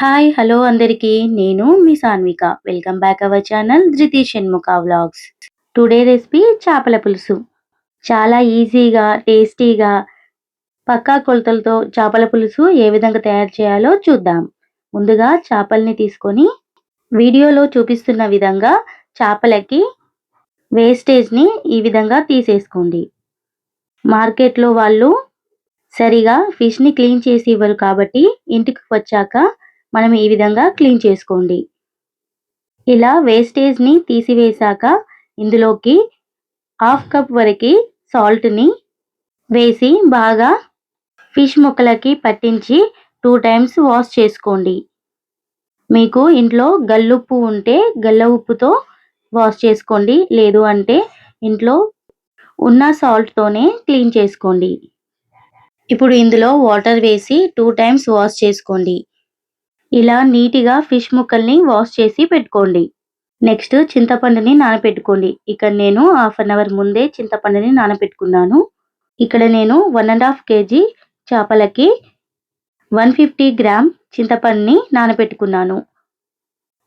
Hi! Hello అందరికీ. నేను మీ Sanvika. Welcome back our channel Dhruti Shanmukha vlogs. Today recipe చేపల పులుసు. చాలా ఈజీగా, టేస్టీగా, పక్కా కొలతలతో చేపల పులుసు ఏ విధంగా తయారు చేయాలో చూద్దాం. ముందుగా చేపల్ని తీసుకొని వీడియోలో చూపిస్తున్న విధంగా చేపలకి వేస్టేజ్‌ని ఈ విధంగా తీసేసుకోండి. మార్కెట్‌లో వాళ్ళు సరిగా ఫిష్‌ని క్లీన్ చేసి ఇవ్వరు కాబట్టి ఇంటికి వచ్చాక మనం ఈ విధంగా క్లీన్ చేసుకోండి. ఇలా వేస్టేజ్‌ని తీసివేశాక ఇందులోకి హాఫ్ కప్ వరకి సాల్ట్‌ని వేసి బాగా ఫిష్ ముక్కలకి పట్టించి టూ టైమ్స్ వాష్ చేసుకోండి. మీకు ఇంట్లో గల్లుప్పు ఉంటే గల్ల ఉప్పుతో వాష్ చేసుకోండి. లేదు అంటే ఇంట్లో ఉన్న సాల్ట్‌తోనే క్లీన్ చేసుకోండి. ఇప్పుడు ఇందులో వాటర్ వేసి టూ టైమ్స్ వాష్ చేసుకోండి. ఇలా నీట్‌గా ఫిష్ ముక్కల్ని వాష్ చేసి పెట్టుకోండి. నెక్స్ట్ చింతపండుని నానబెట్టుకోండి. ఇక్కడ నేను హాఫ్ అన్ అవర్ ముందే చింతపండుని నానబెట్టుకున్నాను. ఇక్కడ నేను వన్ అండ్ హాఫ్ కేజీ చేపలకి 150 గ్రామ్ చింతపండుని నానబెట్టుకున్నాను.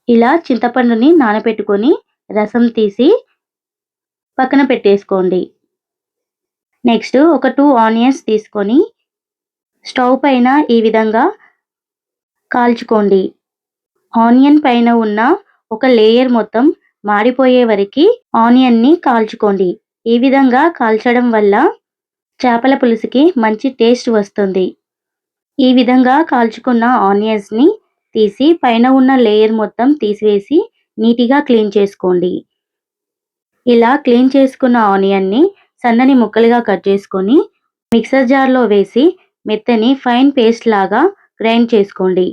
ఇలా చింతపండుని నానబెట్టుకొని రసం తీసి పక్కన పెట్టేసుకోండి. నెక్స్ట్ ఒక టూ ఆనియన్స్ తీసుకొని స్టవ్ పైన ఈ విధంగా కాల్చుకోండి. ఆనియన్ పైన ఉన్న ఒక లేయర్ మొత్తం మాడిపోయే వరకి ఆనియన్‌ని కాల్చుకోండి. ఈ విధంగా కాల్చడం వల్ల చేపల పులుసుకి మంచి టేస్ట్ వస్తుంది. ఈ విధంగా కాల్చుకున్న ఆనియన్స్‌ని తీసి పైన ఉన్న లేయర్ మొత్తం తీసివేసి నీట్‌గా క్లీన్ చేసుకోండి. ఇలా క్లీన్ చేసుకున్న ఆనియన్‌ని సన్నని ముక్కలుగా కట్ చేసుకొని మిక్సర్ జార్‌లో వేసి మెత్తని ఫైన్ పేస్ట్ లాగా గ్రైండ్ చేసుకోండి.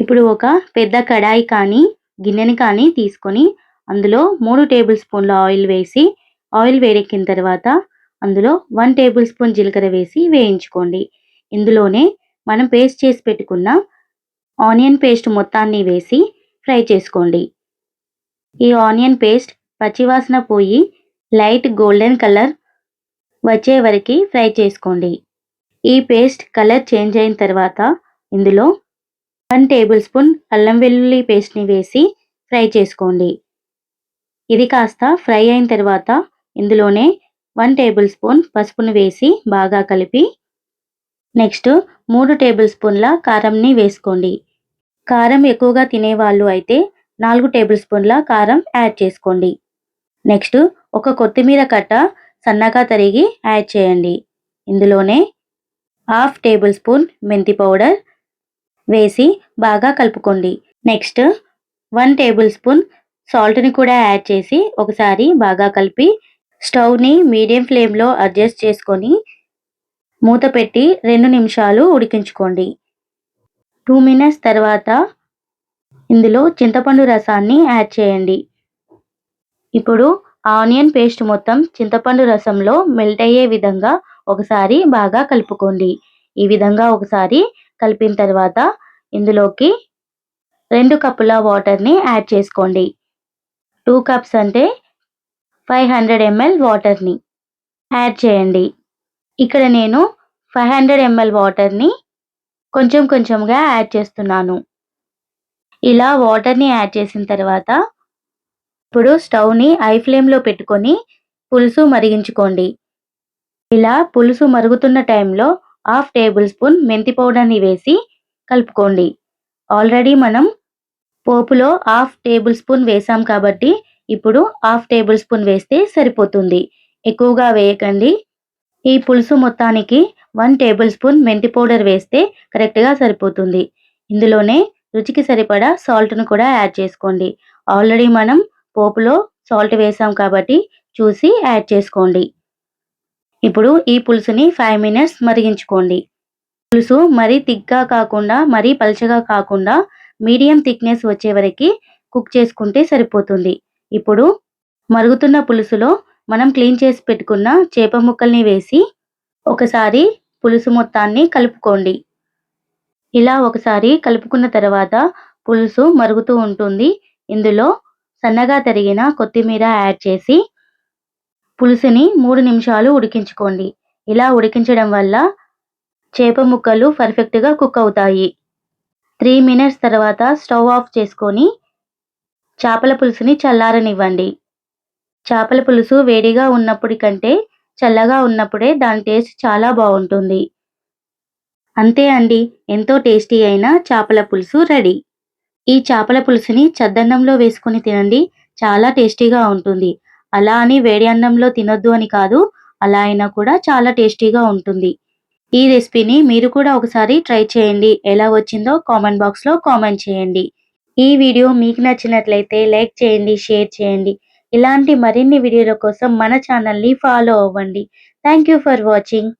ఇప్పుడు ఒక పెద్ద కడాయి కానీ, గిన్నెని కానీ తీసుకొని అందులో మూడు టేబుల్ స్పూన్ల ఆయిల్ వేసి ఆయిల్ వేడెక్కిన తర్వాత అందులో వన్ టేబుల్ స్పూన్ జీలకర్ర వేసి వేయించుకోండి. ఇందులోనే మనం పేస్ట్ చేసి పెట్టుకున్న ఆనియన్ పేస్ట్ మొత్తాన్ని వేసి ఫ్రై చేసుకోండి. ఈ ఆనియన్ పేస్ట్ పచ్చివాసన పోయి లైట్ గోల్డెన్ కలర్ వచ్చే వరకి ఫ్రై చేసుకోండి. ఈ పేస్ట్ కలర్ చేంజ్ అయిన తర్వాత ఇందులో వన్ టేబుల్ స్పూన్ అల్లం వెల్లుల్లి పేస్ట్‌ని వేసి ఫ్రై చేసుకోండి. ఇది కాస్త ఫ్రై అయిన తర్వాత ఇందులోనే వన్ టేబుల్ స్పూన్ పసుపును వేసి బాగా కలిపి నెక్స్ట్ మూడు టేబుల్ స్పూన్ల కారంని వేసుకోండి. కారం ఎక్కువగా తినేవాళ్ళు అయితే నాలుగు టేబుల్ స్పూన్ల కారం యాడ్ చేసుకోండి. నెక్స్ట్ ఒక కొత్తిమీర కట్ట సన్నగా తరిగి యాడ్ చేయండి. ఇందులోనే హాఫ్ టేబుల్ స్పూన్ మెంతి పౌడర్ వేసి బాగా కలుపుకోండి. నెక్స్ట్ వన్ టేబుల్ స్పూన్ సాల్ట్‌ని కూడా యాడ్ చేసి ఒకసారి బాగా కలిపి స్టవ్‌ని మీడియం ఫ్లేమ్‌లో అడ్జస్ట్ చేసుకొని మూత పెట్టి రెండు నిమిషాలు ఉడికించుకోండి. టూ మినిట్స్ తర్వాత ఇందులో చింతపండు రసాన్ని యాడ్ చేయండి. ఇప్పుడు ఆనియన్ పేస్ట్ మొత్తం చింతపండు రసంలో మెల్ట్ అయ్యే విధంగా ఒకసారి బాగా కలుపుకోండి. ఈ విధంగా ఒకసారి కలిపిన తర్వాత ఇందులోకి రెండు కప్పుల వాటర్‌ని యాడ్ చేసుకోండి. టూ కప్స్ అంటే 500 ఎంఎల్ వాటర్‌ని యాడ్ చేయండి. ఇక్కడ నేను 500 ఎంఎల్ వాటర్‌ని కొంచెం కొంచెంగా యాడ్ చేస్తున్నాను. ఇలా వాటర్‌ని యాడ్ చేసిన తర్వాత ఇప్పుడు స్టవ్‌ని ఐ ఫ్లేమ్‌లో పెట్టుకొని పులుసు మరిగించుకోండి. ఇలా పులుసు మరుగుతున్న టైంలో హాఫ్ టేబుల్ స్పూన్ మెంతి పౌడర్‌ని వేసి కలుపుకోండి. ఆల్రెడీ మనం పోపులో హాఫ్ టేబుల్ స్పూన్ వేసాం కాబట్టి ఇప్పుడు హాఫ్ టేబుల్ స్పూన్ వేస్తే సరిపోతుంది. ఎక్కువగా వేయకండి. ఈ పులుసు మొత్తానికి వన్ టేబుల్ స్పూన్ మెంతి పౌడర్ వేస్తే కరెక్ట్‌గా సరిపోతుంది. ఇందులోనే రుచికి సరిపడా సాల్ట్ను కూడా యాడ్ చేసుకోండి. ఆల్రెడీ మనం పోపులో సాల్ట్ వేసాం కాబట్టి చూసి యాడ్ చేసుకోండి. ఇప్పుడు ఈ పులుసుని ఫైవ్ మినిట్స్ మరిగించుకోండి. పులుసు మరీ థిక్‌గా కాకుండా మరీ పలుచగా కాకుండా మీడియం థిక్‌నెస్ వచ్చే వరకి కుక్ చేసుకుంటే సరిపోతుంది. ఇప్పుడు మరుగుతున్న పులుసులో మనం క్లీన్ చేసి పెట్టుకున్న చేప ముక్కల్ని వేసి ఒకసారి పులుసు మొత్తాన్ని కలుపుకోండి. ఇలా ఒకసారి కలుపుకున్న తర్వాత పులుసు మరుగుతూ ఉంటుంది. ఇందులో సన్నగా తరిగిన కొత్తిమీర యాడ్ చేసి పులుసుని మూడు నిమిషాలు ఉడికించుకోండి. ఇలా ఉడికించడం వల్ల చేప ముక్కలు పర్ఫెక్ట్‌గా కుక్ అవుతాయి. త్రీ మినిట్స్ తర్వాత స్టవ్ ఆఫ్ చేసుకొని చేపల పులుసుని చల్లారనివ్వండి చేపల పులుసు వేడిగా ఉన్నప్పటి కంటే చల్లగా ఉన్నప్పుడే దాని టేస్ట్ చాలా బాగుంటుంది అంతే అండి ఎంతో టేస్టీ అయిన చేపల పులుసు రెడీ ఈ చేపల పులుసుని చద్దన్నంలో వేసుకొని తినండి చాలా టేస్టీగా ఉంటుంది అలా అని వేడి అన్నంలో తినొద్దు అని కాదు అలా అయినా కూడా చాలా టేస్టీగా ఉంటుంది. ఈ రెసిపీని మీరు కూడా ఒకసారి ట్రై చేయండి. ఎలా వచ్చిందో కామెంట్ బాక్స్లో కామెంట్ చేయండి. ఈ వీడియో మీకు నచ్చినట్లయితే లైక్ చేయండి షేర్ చేయండి. ఇలాంటి మరిన్ని వీడియోల కోసం మన ఛానల్ని ఫాలో అవ్వండి. Thank you for watching.